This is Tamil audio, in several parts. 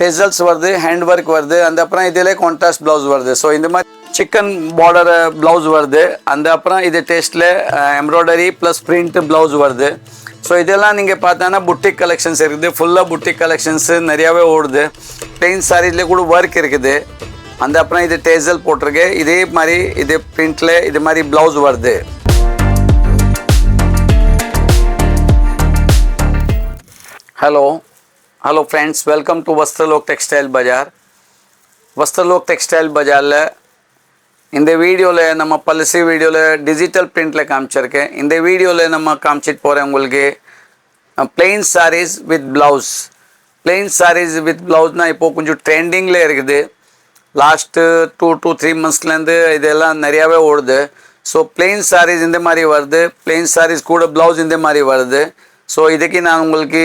டெசல்ஸ் வருது ஹேண்ட் ஒர்க் வருது அந்த அப்புறம் இதில் கான்ட்ராஸ்ட் ப்ளவுஸ் வருது. ஸோ இந்த மாதிரி சிக்கன் பார்டர் ப்ளவுஸ் வருது. அந்த அப்புறம் இது டேஸ்ட்டில் எம்ப்ராய்டரி ப்ளஸ் பிரிண்ட் ப்ளவுஸ் வருது. ஸோ இதெல்லாம் நீங்கள் பார்த்தோன்னா புட்டிக் கலெக்ஷன்ஸ் இருக்குது. ஃபுல்லாக புட்டிக் கலெக்ஷன்ஸு நிறையாவே ஓடுது. பிளெயின் சாரீஸ்லேயே கூட ஒர்க் இருக்குது. அந்த அப்புறம் இது டேசல் போட்டிருக்கு. இதே மாதிரி இது பிரிண்டில் இது மாதிரி ப்ளவுஸ் வருது. Hello hello friends welcome to Vastralok textile bazaar Vastralok textile பஜாரில் இந்த வீடியோவில் நம்ம பழசு வீடியோவில் டிஜிட்டல் பிரிண்டில் காமிச்சிருக்கேன். இந்த வீடியோவில் நம்ம காமிச்சிட்டு போகிறேன் உங்களுக்கு plain saris with blouse plain saris with ப்ளவுஸ்னால் இப்போது கொஞ்சம் ட்ரெண்டிங்கில் இருக்குது. லாஸ்ட்டு டூ டூ த்ரீ மந்த்ஸ்லேருந்து இதெல்லாம் நிறையாவே ஓடுது. ஸோ பிளெயின் சாரீஸ் இந்த மாதிரி வருது. பிளெயின் சாரீஸ் கூட ப்ளவுஸ் இந்த மாதிரி வருது. ஸோ இதுக்கு நான் உங்களுக்கு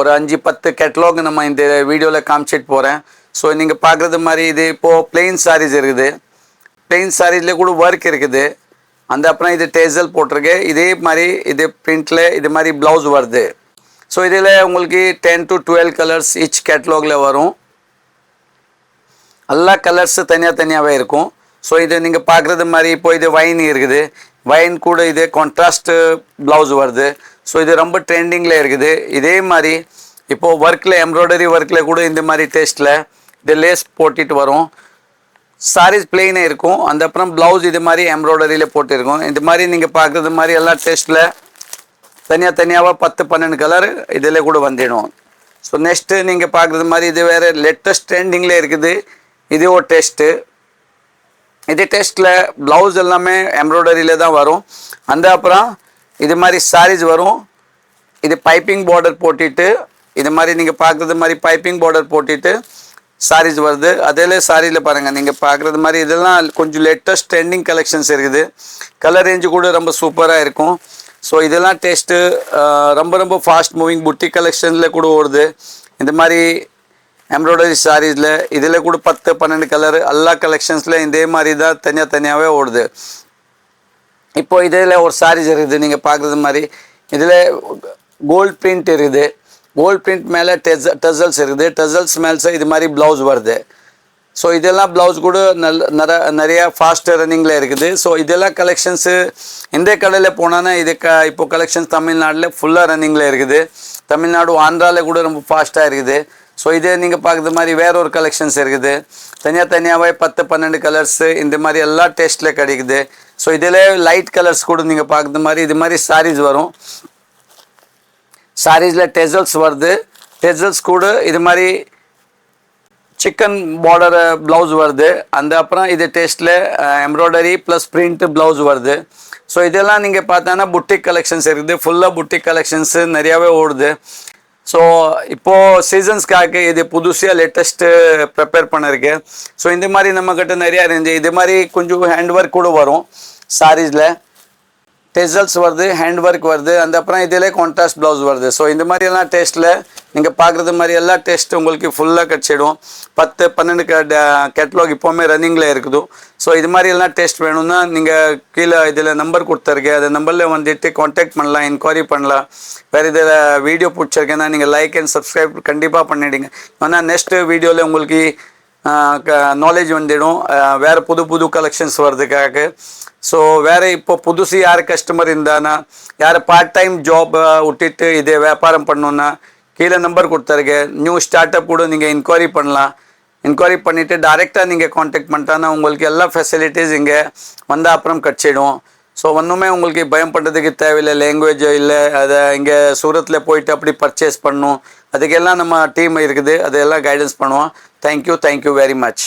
ஒரு அஞ்சு பத்து கேட்லாக் நம்ம இந்த வீடியோவில் காமிச்சிட்டு போகிறேன் ஸோ நீங்கள் பார்க்குறது மாதிரி இது இப்போது பிளெயின் சாரீஸ் இருக்குது. பிளெயின் சாரீஸில் கூட ஒர்க் இருக்குது. அந்த அப்புறம் இது டேசல் போட்டிருக்கு இதே மாதிரி இது பிரிண்டில் இது மாதிரி ப்ளவுஸ் வருது. ஸோ இதில் உங்களுக்கு ten to twelve colours each கேட்லாகில் வரும். எல்லா கலர்ஸு தனியாக தனியாகவே இருக்கும். ஸோ இது நீங்கள் பார்க்குறது மாதிரி இப்போ இது வைன் இருக்குது. வைன் கூட இது கான்ட்ராஸ்ட்டு ப்ளவுஸ் வருது. ஸோ இது ரொம்ப ட்ரெண்டிங்கில் இருக்குது. இதே மாதிரி இப்போது ஒர்க்கில் எம்ப்ராய்டரி ஒர்க்கில் கூட இந்த மாதிரி டேஸ்ட்டில் இது லேஸ் போட்டிட்டு வரும். சாரீஸ் பிளெயினே இருக்கும். அந்த அப்புறம் ப்ளவுஸ் இது மாதிரி எம்ப்ராய்டரியில் போட்டிருக்கும். இந்த மாதிரி நீங்கள் பார்க்குறது மாதிரி எல்லா டேஸ்ட்டில் தனியாக தனியாக பத்து பன்னெண்டு கலர் இதில் கூட வந்துடும். ஸோ நெக்ஸ்ட்டு நீங்கள் பார்க்குறது மாதிரி இது வேறு லேட்டஸ்ட் ட்ரெண்டிங்கில் இருக்குது. இது ஒரு டெஸ்ட்டு இது டெஸ்ட்டில் ப்ளவுஸ் எல்லாமே எம்ப்ராய்டரியில் தான் வரும். அந்த அப்புறம் இது மாதிரி சாரீஸ் வரும். இது பைப்பிங் பார்டர் போட்டுட்டு இது மாதிரி நீங்கள் பார்க்குறது மாதிரி பைப்பிங் பார்டர் போட்டுட்டு சாரீஸ் வருது. அதில் சாரியில் பாருங்கள் நீங்கள் பார்க்குறது மாதிரி இதெல்லாம் கொஞ்சம் லேட்டஸ்ட் ட்ரெண்டிங் கலெக்ஷன்ஸ் இருக்குது. கலர் ரேஞ்சு கூட ரொம்ப சூப்பராக இருக்கும். ஸோ இதெல்லாம் டேஸ்ட்டு ரொம்ப ரொம்ப ஃபாஸ்ட் மூவிங் புட்டி கலெக்ஷனில் கூட ஓடுது. இந்த மாதிரி எம்ப்ராய்டரி சாரீஸில் இதில் கூட பத்து பன்னெண்டு கலர் எல்லா கலெக்ஷன்ஸில் இதே மாதிரி தான் தனியாக தனியாகவே ஓடுது. இப்போ இதில் ஒரு சாரீஸ் இருக்குது நீங்கள் பார்க்குறது மாதிரி. இதில் கோல்ட் பிரிண்ட் இருக்குது கோல்ட் பிரிண்ட் மேலே டெஸ் டெசல்ஸ் இருக்குது டெசல்ஸ் மேலே இது மாதிரி ப்ளவுஸ் வருது. ஸோ இதெல்லாம் ப்ளவுஸ் கூட நல் நிற நிறையா ஃபாஸ்ட் ரன்னிங்கில் இருக்குது. ஸோ இதெல்லாம் கலெக்ஷன்ஸு எந்த கடையில் போனான்னா இது க இப்போ கலெக்ஷன்ஸ் தமிழ்நாட்டில் ஃபுல்லாக ரன்னிங்கில் இருக்குது. தமிழ்நாடு ஆந்திராவில் கூட ரொம்ப ஃபாஸ்ட்டாக இருக்குது. ஸோ இதே நீங்கள் பார்க்குற மாதிரி வேற ஒரு கலெக்ஷன்ஸ் இருக்குது. தனியாக தனியாகவே பத்து பன்னெண்டு கலர்ஸு இந்த மாதிரி எல்லா டேஸ்ட்டில் கிடைக்குது. ஸோ இதில் லைட் கலர்ஸ் கூட நீங்கள் பார்க்குற மாதிரி இது மாதிரி சாரீஸ் வரும். சாரீஸில் டெசல்ஸ் வருது. டெசல்ஸ் கூட இது மாதிரி சிக்கன் பார்டர் ப்ளவுஸ் வருது. அந்த அப்புறம் இது டேஸ்ட்டில் எம்ப்ராய்டரி ப்ளஸ் பிரிண்ட்டு ப்ளவுஸ் வருது. ஸோ இதெல்லாம் நீங்கள் பார்த்தோன்னா புட்டிக் கலெக்ஷன்ஸ் இருக்குது. ஃபுல்லாக புட்டிக் கலெக்ஷன்ஸு நிறையாவே ஓடுது. ஸோ இப்போது சீசன்ஸ்க்காக இது புதுசாக லேட்டஸ்ட்டு ப்ரிப்பேர் பண்ணிருக்கு. ஸோ இந்த மாதிரி நம்மக்கிட்ட நிறையா இருந்துச்சு இது மாதிரி கொஞ்சம் ஹேண்ட் ஒர்க் கூட வரும். சாரீஸில் டெசல்ஸ் வருது ஹேண்ட் ஒர்க் வருது அந்த அப்புறம் இதிலே கான்ட்ராஸ்ட் ப்ளவுஸ் வருது. ஸோ இந்த மாதிரியெல்லாம் டேஸ்ட்டில் நீங்கள் பார்க்குறது மாதிரி எல்லா டேஸ்ட் உங்களுக்கு ஃபுல்லாக கிடச்சிடும். பத்து பன்னெண்டு கேட்லாக் இப்போவுமே ரன்னிங்கில் இருக்குது. ஸோ இது மாதிரி எல்லாம் டேஸ்ட் வேணும்னா நீங்கள் கீழே இதில் நம்பர் கொடுத்துருக்கேன் அந்த நம்பரில் வந்துட்டு காண்டாக்ட் பண்ணலாம் என்கொயரி பண்ணலாம். வேறு இதில் வீடியோ பிடிச்சிருக்கேன்னா நீங்கள் லைக் அண்ட் சப்ஸ்கிரைப் கண்டிப்பாக பண்ணிவிடுங்க ஏன்னா நெக்ஸ்ட்டு வீடியோவில் உங்களுக்கு நாலேஜ் வந்துடும். வேறு புது புது கலெக்ஷன்ஸ் வர்றதுக்காக. ஸோ வேறு இப்போ புதுசு யார் கஸ்டமர் இருந்தானா யார் பார்ட் டைம் ஜாப் விட்டுட்டு இதே வியாபாரம் பண்ணோன்னா கீழே நம்பர் கொடுத்தாருங்க. நியூ ஸ்டார்ட் அப் கூட நீங்கள் இன்கொயரி பண்ணலாம். என்கொயரி பண்ணிவிட்டு டைரெக்டாக நீங்கள் காண்டாக்ட் பண்ணிட்டானா உங்களுக்கு எல்லா ஃபெசிலிட்டிஸ் இங்கே வந்த அப்புறம் கிடச்சிடும் ஸோ ஒன்றுமே உங்களுக்கு பயம் பண்ணுறதுக்கு தேவையில்லை லேங்குவேஜோ இல்லை அதை இங்கே சூரத்தில் போயிட்டு அப்படி பர்ச்சேஸ் பண்ணணும் அதுக்கெல்லாம் நம்ம டீம் இருக்குது அதெல்லாம் கைடன்ஸ் பண்ணுவோம். Thank you thank you very much